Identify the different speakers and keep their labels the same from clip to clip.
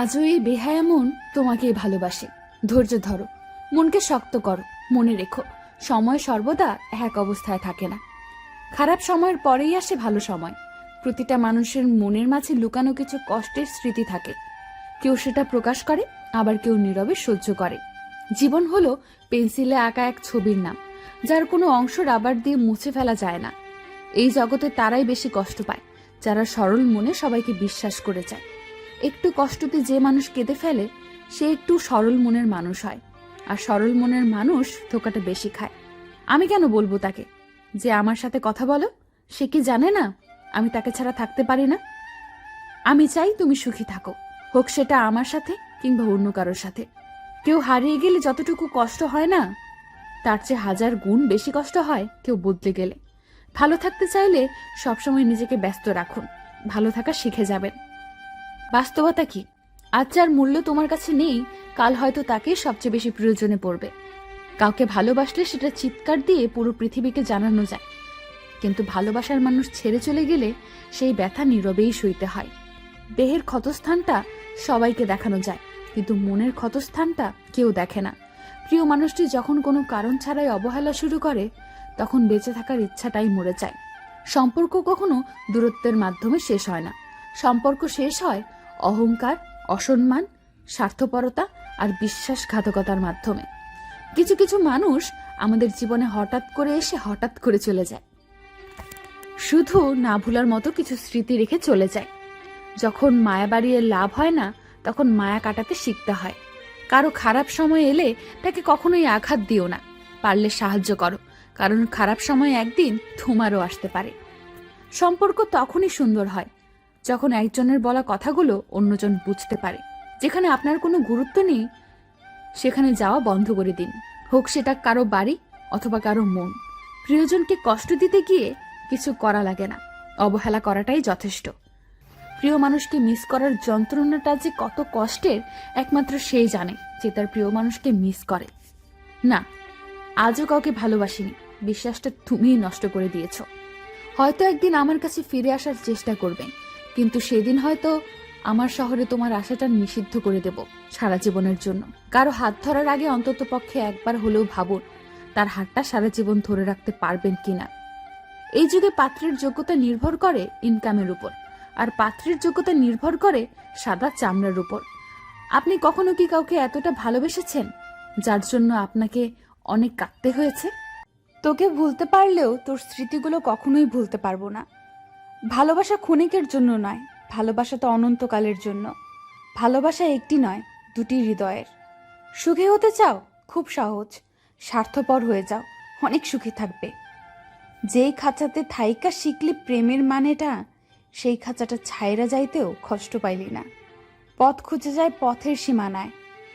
Speaker 1: আজও এই বেহায়া মন তোমাকেই ভালোবাসে। ধৈর্য ধরো, মনকে শক্ত করো, মনে রেখো, সময় সর্বদা এক অবস্থায় থাকে না। খারাপ সময়ের পরেই আসে ভালো সময়। প্রতিটা মানুষের মনের মাঝে লুকানো কিছু কষ্টের স্মৃতি থাকে। কেউ সেটা প্রকাশ করে, আবার কেউ নীরবে সহ্য করে। জীবন হলো পেন্সিলে আঁকা এক ছবির নাম, যার কোনো অংশ রাবার দিয়ে মুছে ফেলা যায় না। এই জগতে তারাই বেশি কষ্ট পায়, যারা সরল মনে সবাইকে বিশ্বাস করে যায়। একটু কষ্টতে যে মানুষ কেঁদে ফেলে, সে একটু সরল মনের মানুষ হয়। আর সরল মনের মানুষ ধোকাটা বেশি খায়। আমি কেন বলব তাকে? যে আমার সাথে কথা বলো, সে কি জানে না আমি তাকে ছাড়া থাকতে পারি না? আমি চাই তুমি সুখী থাকো, হোক সেটা আমার সাথে কিংবা অন্য কারোর সাথে। কেউ হারিয়ে গেলে যতটুকু কষ্ট হয় না, তার চেয়ে হাজার গুণ বেশি কষ্ট হয় কেউ বদলে গেলে। ভালো থাকতে চাইলে সবসময় নিজেকে ব্যস্ত রাখুন, ভালো থাকা শিখে যাবেন। বাস্তবতা কি? আজ যার মূল্য তোমার কাছে নেই, কাল হয়তো তাকেই সবচেয়ে বেশি প্রয়োজনে পড়বে। কাউকে ভালোবাসলে সেটা চিৎকার দিয়ে পুরো পৃথিবীকে জানানো যায়। কিন্তু ভালোবাসার মানুষ ছেড়ে চলে গেলে সেই ব্যথা নীরবেই সইতে হয়। দেহের ক্ষতস্থানটা সবাইকে দেখানো যায়, কিন্তু মনের ক্ষতস্থানটা কেউ দেখে না। প্রিয় মানুষটি যখন কোনো কারণ ছাড়াই অবহেলা শুরু করে, তখন বেঁচে থাকার ইচ্ছাটাই মরে যায়। সম্পর্ক কখনো দূরত্বের মাধ্যমে শেষ হয় না। সম্পর্ক শেষ হয় অহংকার, অসম্মান, স্বার্থপরতা আর বিশ্বাসঘাতকতার মাধ্যমে। কিছু কিছু মানুষ আমাদের জীবনে হঠাৎ করে এসে হঠাৎ করে চলে যায়। শুধু না ভুলার মতো কিছু স্মৃতি রেখে চলে যায়। যখন মায়া বাড়িয়ে লাভ হয় না, তখন মায়া কাটাতে শিখতে হয়। কারও খারাপ সময় এলে তাকে কখনোই আঘাত দিও না। পারলে সাহায্য করো, কারণ খারাপ সময় একদিন তোমারও আসতে পারে। সম্পর্ক তখনই সুন্দর হয় যখন একজনের বলা কথাগুলো অন্যজন বুঝতে পারে, যেখানে আপনার কোনো গুরুত্ব নেই, সেখানে যাওয়া বন্ধ করে দিন। হোক সেটা কারও বাড়ি অথবা কারও মন। প্রিয়জনকে কষ্ট দিতে গিয়ে কিছু করা লাগে না। অবহেলা করাটাই যথেষ্ট। প্রিয় মানুষকে মিস করার যন্ত্রণাটা যে কত কষ্টের, একমাত্র সেই জানে যে তার প্রিয় মানুষকে মিস করে। না, আজও কাউকে ভালোবাসিনি। বিশ্বাসটা তুমিই নষ্ট করে দিয়েছ। হয়তো একদিন আমার কাছে ফিরে আসার চেষ্টা করবেন। কিন্তু সেদিন হয়তো আমার শহরে তোমার আশাটা নিষিদ্ধ করে দেব সারা জীবনের জন্য। কারও হাত ধরার আগে অন্তত পক্ষে একবার হলেও ভাবুন, তার হাতটা সারা জীবন ধরে রাখতে পারবেন কিনা। এই যুগে পাত্রের যোগ্যতা নির্ভর করে ইনকামের উপর, আর পাত্রের যোগ্যতা নির্ভর করে সাদা চামড়ার উপর। আপনি কখনো কি কাউকে এতটা ভালোবেসেছেন, যার জন্য আপনাকে অনেক কাঁদতে হয়েছে? তোকে ভুলতে পারলেও তোর স্মৃতিগুলো কখনোই ভুলতে পারব না। ভালোবাসা ক্ষণিকের জন্য নয়, ভালোবাসা তো অনন্তকালের জন্য। ভালোবাসা একটি নয়, দুটি হৃদয়ের। সুখী হতে চাও? খুব সহজ। স্বার্থপর হয়ে যাও। অনেক সুখী থাকবে। যেই খাঁচাতে থাইকা শিখলি প্রেমের মানেটা, সেই খাঁচাটা ছাইরা যাইতেও কষ্ট পাইলি না। পথ খুঁজে যায় পথের সীমানায়।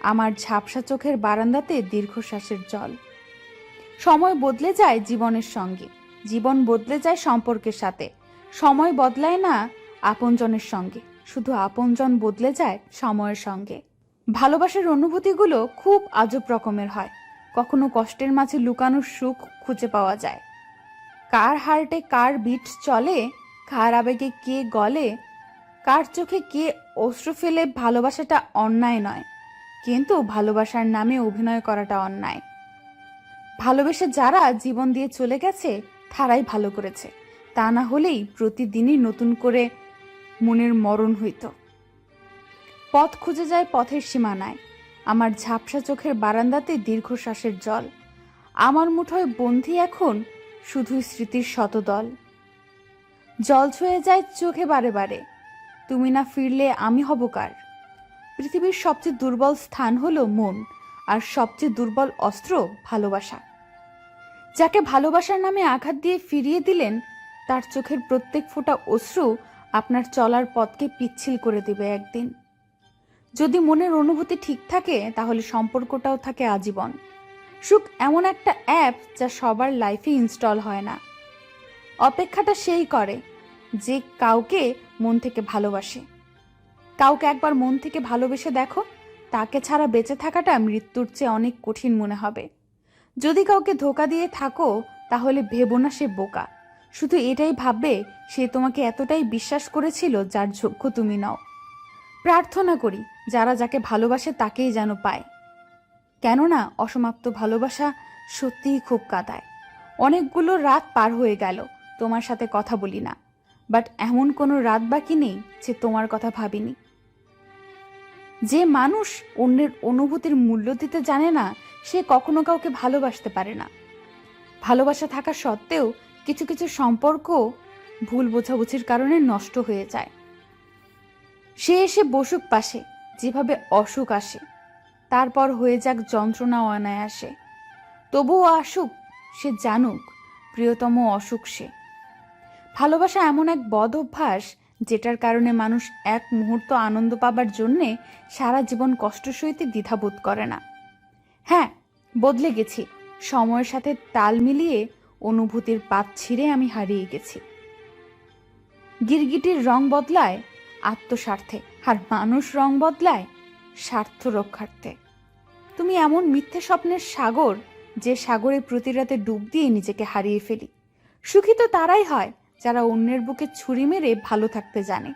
Speaker 1: আমার ঝাপসা চোখের বারান্দাতে দীর্ঘশ্বাসের জল। সময় বদলে যায় জীবনের সঙ্গে। জীবন বদলে যায় সম্পর্কের সাথে। সময় বদলায় না আপনজনের সঙ্গে। শুধু আপনজন বদলে যায় সময়ের সঙ্গে। ভালোবাসার অনুভূতিগুলো খুব আজব রকমের হয়। কখনো কষ্টের মাঝে লুকানো সুখ খুঁজে পাওয়া যায়। কার হার্টে কার বিট চলে, কার আবেগে কে গলে, কার চোখে কে অশ্রু ফেলে ভালোবাসাটা অন্যায় নয়, কিন্তু ভালোবাসার নামে অভিনয় করাটা অন্যায়। ভালোবেসে যারা জীবন দিয়ে চলে গেছে, তারাই ভালো করেছে। তা না হলেই প্রতিদিনই নতুন করে মনের মরণ হইত। পথ খুঁজে যায় পথের সীমানায়। আমার ঝাপসা চোখের বারান্দাতে দীর্ঘশ্বাসের জল। আমার মুঠোয় বন্ধি এখন শুধুই স্মৃতির শতদল। জল ছুঁয়ে যায় চোখে বারে বারে। তুমি না ফিরলে আমি হব কার? পৃথিবীর সবচেয়ে দুর্বল স্থান হলো মন, আর সবচেয়ে দুর্বল অস্ত্র ভালোবাসা। যাকে ভালোবাসার নামে আঘাত দিয়ে ফিরিয়ে দিলেন তার চোখের প্রত্যেক ফোঁটা অশ্রু আপনার চলার পথকে পিচ্ছিল করে দেবে একদিন। যদি মনের অনুভূতি ঠিক থাকে, তাহলে সম্পর্কটাও থাকে আজীবন। সুখ এমন একটা অ্যাপ যা সবার লাইফে ইনস্টল হয় না। অপেক্ষাটা সেই করে যে কাউকে মন থেকে ভালোবাসে। কাউকে একবার মন থেকে ভালোবেসে দেখো, তাকে ছাড়া বেঁচে থাকাটা মৃত্যুর চেয়ে অনেক কঠিন মনে হবে। যদি কাউকে ধোকা দিয়ে থাকো, তাহলে ভেবো না সে বোকা। শুধু এটাই ভাববে, সে তোমাকে এতটাই বিশ্বাস করেছিল যার যোগ্য তুমি নও। প্রার্থনা করি, যারা যাকে ভালোবাসে তাকেই যেন পায়। কেননা, অসমাপ্ত ভালোবাসা সত্যিই খুব কাদায়। অনেকগুলো রাত পার হয়ে গেল, তোমার সাথে কথা বলি না। বাট এমন কোনো রাত বাকি নেই যে তোমার কথা ভাবিনি। যে মানুষ অন্যের অনুভূতির মূল্য দিতে জানে না, সে কখনো কাউকে ভালোবাসতে পারে না। ভালোবাসা থাকা সত্ত্বেও কিছু কিছু সম্পর্ক ভুল বোঝাবুঝির কারণে নষ্ট হয়ে যায়। সে এসে বসুক পাশে, যেভাবে অসুখ আসে, তারপর হয়ে যাক যন্ত্রণা অনায়াসে। তবুও আসুক, সে জানুক, প্রিয়তম অসুখ সে। ভালোবাসা এমন এক বদ অভ্যাস, যেটার কারণে মানুষ এক মুহূর্ত আনন্দ পাবার জন্যে সারা জীবন কষ্ট সইতে দ্বিধাবোধ করে না। হ্যাঁ বদলে গেছি। সময়ের সাথে তাল মিলিয়ে অনুভূতির পাত ছিঁড়ে আমি হারিয়ে গেছি। গিরগিটির রং বদলায় আত্মস্বার্থে, আর মানুষ রং বদলায় স্বার্থ রক্ষার্থে। তুমি এমন মিথ্যে স্বপ্নের সাগর, যে সাগরে প্রতি রাতে ডুব দিয়ে নিজেকে হারিয়ে ফেলি। সুখী তো তারাই হয়, যারা অন্যের বুকে ছুরি মেরে ভালো থাকতে জানে।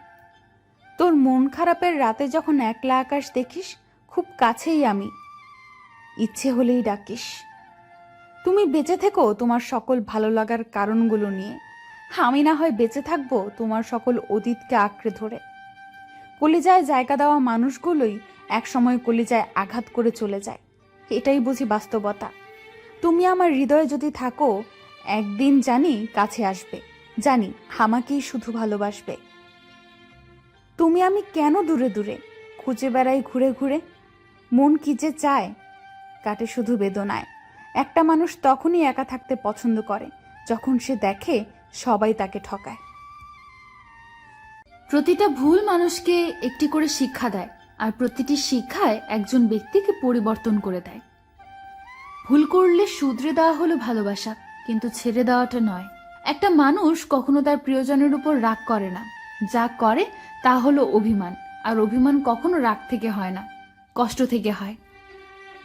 Speaker 1: তোর মন খারাপের রাতে যখন একলা আকাশ দেখিস, খুব কাছেই আমি। ইচ্ছে হলেই ডাকিস। তুমি বেঁচে থেকো তোমার সকল ভালো লাগার কারণগুলো নিয়ে। আমি না হয় বেঁচে থাকব তোমার সকল অতীতকে আঁকড়ে ধরে। কলিজায় জায়গা দেওয়া মানুষগুলোই একসময় কলিজায় আঘাত করে চলে যায়। এটাই বুঝি বাস্তবতা। তুমি আমার হৃদয়ে যদি থাকো, একদিন জানি কাছে আসবে। জানি আমাকেই শুধু ভালোবাসবে। তুমি আমি কেন দূরে দূরে? খুঁজে বেড়াই ঘুরে ঘুরে। মন কি যে চায়, কাটে শুধু বেদনায়। একটা মানুষ তখনই একা থাকতে পছন্দ করে, যখন সে দেখে সবাই তাকে ঠকায়। প্রতিটা ভুল মানুষকে একটি করে শিক্ষা দেয়, আর প্রতিটি শিক্ষায় একজন ব্যক্তিকে পরিবর্তন করে দেয়। ভুল করলে শুধরে দেওয়া হলো ভালোবাসা, কিন্তু ছেড়ে দেওয়াটা নয়। একটা মানুষ কখনো তার প্রিয়জনের উপর রাগ করে না। যা করে, তা হলো অভিমান, আর অভিমান কখনো রাগ থেকে হয় না, কষ্ট থেকে হয়।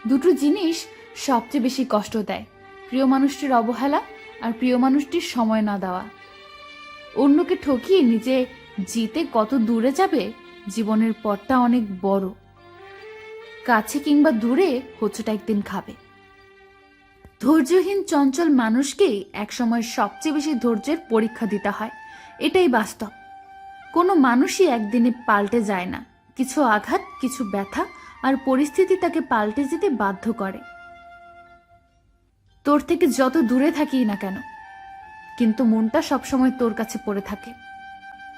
Speaker 1: দুটো জিনিস সবচেয়ে বেশি কষ্ট দেয়। প্রিয় মানুষটির অবহেলা আর প্রিয় মানুষটির সময় না দেওয়া। অন্যকে ঠকিয়ে নিজে জিতে কত দূরে যাবে, জীবনের পথটা অনেক বড়। কাছে কিংবা দূরে হোঁচটা একদিন খাবে। ধৈর্যহীন চঞ্চল মানুষকেই একসময় সবচেয়ে বেশি ধৈর্যের পরীক্ষা দিতে হয়। এটাই বাস্তব। কোনো মানুষই একদিনে পাল্টে যায় না। কিছু আঘাত, কিছু ব্যথা আর পরিস্থিতি তাকে পাল্টে যেতে বাধ্য করে। তোর থেকে যত দূরে থাকি না কেন, কিন্তু মনটা সবসময় তোর কাছে পড়ে থাকে।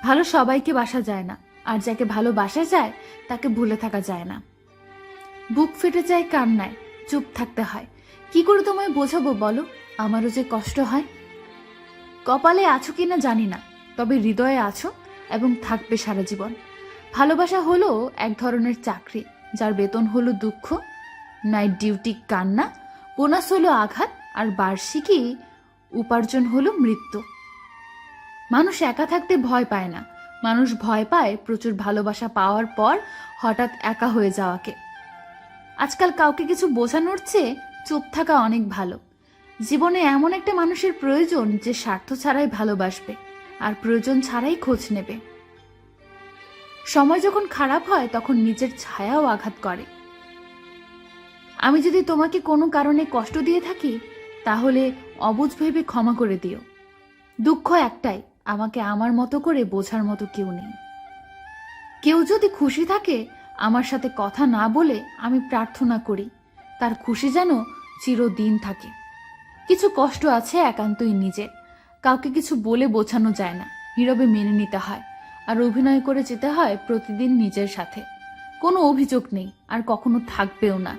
Speaker 1: ভালো সবাইকে বাসা যায় না, আর যাকে ভালোবাসা যায়, তাকে ভুলে থাকা যায় না। বুক ফেটে যায় কান্নায়, চুপ থাকতে হয়। কি করে তোমায় বোঝাবো বলো? আমারও যে কষ্ট হয়। কপালে আছো কি না জানি না, তবে হৃদয়ে আছো এবং থাকবে সারা জীবন। ভালোবাসা হলো এক ধরনের চাকরি, যার বেতন হলো দুঃখ নাইট ডিউটি কান্না, বোনাস হলো আঘাত আর বার্ষিকী উপার্জন হলো মৃত্যু। মানুষ একা থাকতে ভয় পায় না। মানুষ ভয় পায় প্রচুর ভালোবাসা পাওয়ার পর হঠাৎ একা হয়ে যাওয়াকে। আজকাল কাউকে কিছু বোঝানোর চেয়ে চুপ থাকা অনেক ভালো। জীবনে এমন একটা মানুষের প্রয়োজন যে স্বার্থ ছাড়াই ভালোবাসবে আর প্রয়োজন ছাড়াই খোঁজ নেবে। সময় যখন খারাপ হয়, তখন নিজের ছায়াও আঘাত করে। আমি যদি তোমাকে কোনো কারণে কষ্ট দিয়ে থাকি তাহলে অবুঝ ভেবে ক্ষমা করে দিও। দুঃখ একটাই, আমাকে আমার মতো করে বোঝার মতো কেউ নেই। কেউ যদি খুশি থাকে, আমার সাথে কথা না বলে আমি প্রার্থনা করি, তার খুশি যেন চিরদিন থাকে। কিছু কষ্ট আছে একান্তই নিজের, কাউকে কিছু বলে বোঝানো যায় না, নীরবে মেনে নিতে হয়, আর অভিনয় করে যেতে হয় প্রতিদিন নিজের সাথে। কোনো অভিযোগ নেই, আর কখনো থাকবেও না।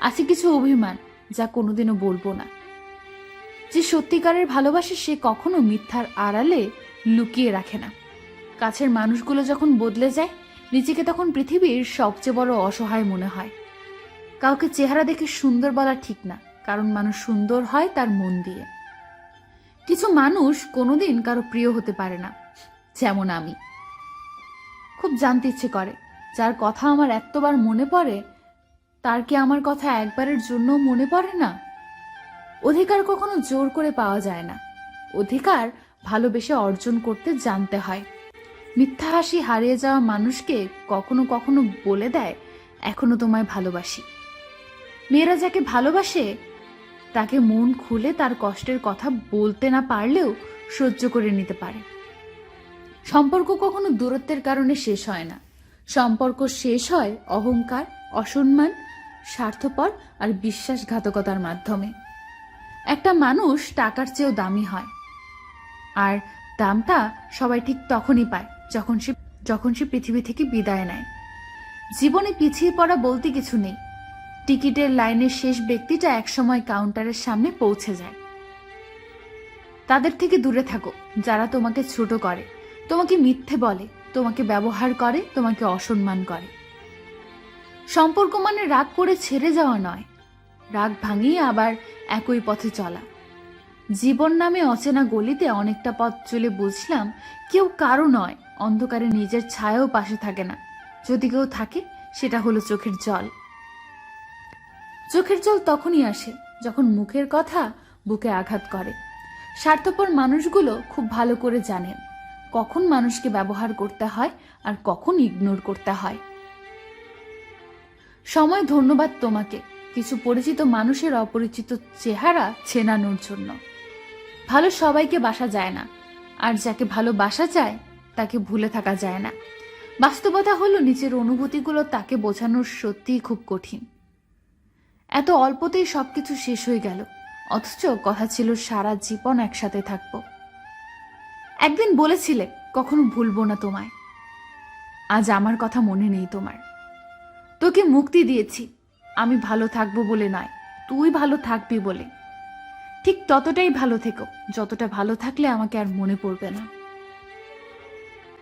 Speaker 1: আছে কিছু অভিমান, যা কোনোদিনও বলব না। যে সত্যিকারের ভালোবাসে সে কখনো মিথ্যার আড়ালে লুকিয়ে রাখে না। কাছের মানুষগুলো যখন বদলে যায়, নিজেকে তখন পৃথিবীর সবচেয়ে বড় অসহায় মনে হয়। কাউকে চেহারা দেখে সুন্দর বলা ঠিক না, কারণ মানুষ সুন্দর হয় তার মন দিয়ে। কিছু মানুষ কোনোদিন কারও প্রিয় হতে পারে না, যেমন আমি। খুব জানতে ইচ্ছে করে, যার কথা আমার এতবার মনে পড়ে, তার কি আমার কথা একবারের জন্য মনে পড়ে না? অধিকার কখনো জোর করে পাওয়া যায় না। অধিকার ভালোবেসে অর্জন করতে জানতে হয়। মিথ্যা হাসি হারিয়ে যাওয়া মানুষকে কখনো কখনো বলে দেয়, এখনও তোমায় ভালোবাসি। মেয়েরা যাকে ভালোবাসে, তাকে মন খুলে তার কষ্টের কথা বলতে না পারলেও সহ্য করে নিতে পারে। সম্পর্ক কখনো দূরত্বের কারণে শেষ হয় না। সম্পর্ক শেষ হয় অহংকার, অসম্মান, স্বার্থপর আর বিশ্বাসঘাতকতার মাধ্যমে। একটা মানুষ টাকার চেয়েও দামি হয়। আর দামটা সবাই ঠিক তখনই পায়, যখন সে যখন সে পৃথিবী থেকে বিদায় নেয়। জীবনে পিছিয়ে পড়া বলতে কিছু নেই। টিকিটের লাইনের শেষ ব্যক্তিটা একসময় কাউন্টারের সামনে পৌঁছে যায়। তাদের থেকে দূরে থাকো, যারা তোমাকে ছোট করে। তোমাকে মিথ্যে বলে, তোমাকে ব্যবহার করে, তোমাকে অসম্মান করে। সম্পর্ক মানে রাগ করে ছেড়ে যাওয়া নয়। রাগ ভাঙিয়ে আবার একই পথে চলা। জীবন নামে অচেনা গলিতে অনেকটা পথ চলে বুঝলাম কেউ কারও নয়, অন্ধকারে নিজের ছায়াও পাশে থাকে না। যদি কেউ থাকে, সেটা হলো চোখের জল। চোখের জল তখনই আসে যখন মুখের কথা বুকে আঘাত করে। স্বার্থপর মানুষগুলো খুব ভালো করে জানেন কখন মানুষকে ব্যবহার করতে হয় আর কখন ইগনোর করতে হয়। সময় ধন্যবাদ তোমাকে। কিছু পরিচিত মানুষের অপরিচিত চেহারা চেনানোর জন্য। ভালো সবাইকে বাসা যায় না, আর যাকে ভালো বাসা যায়, তাকে ভুলে থাকা যায় না। বাস্তবতা হলো নিজের অনুভূতিগুলো তাকে বোঝানোর সত্যিই খুব কঠিন। এত অল্পতেই সবকিছু শেষ হয়ে গেল, অথচ কথা ছিল সারা জীবন একসাথে থাকব। একদিন বলেছিলে, কখনো ভুলবো না তোমায়। আজ আমার কথা মনে নেই তোমার। তোকে মুক্তি দিয়েছি। আমি ভালো থাকব বলে নয় তুই ভালো থাকবি বলে। ঠিক ততটাই ভালো থেকো, যতটা ভালো থাকলে আমাকে আর মনে পড়বে না।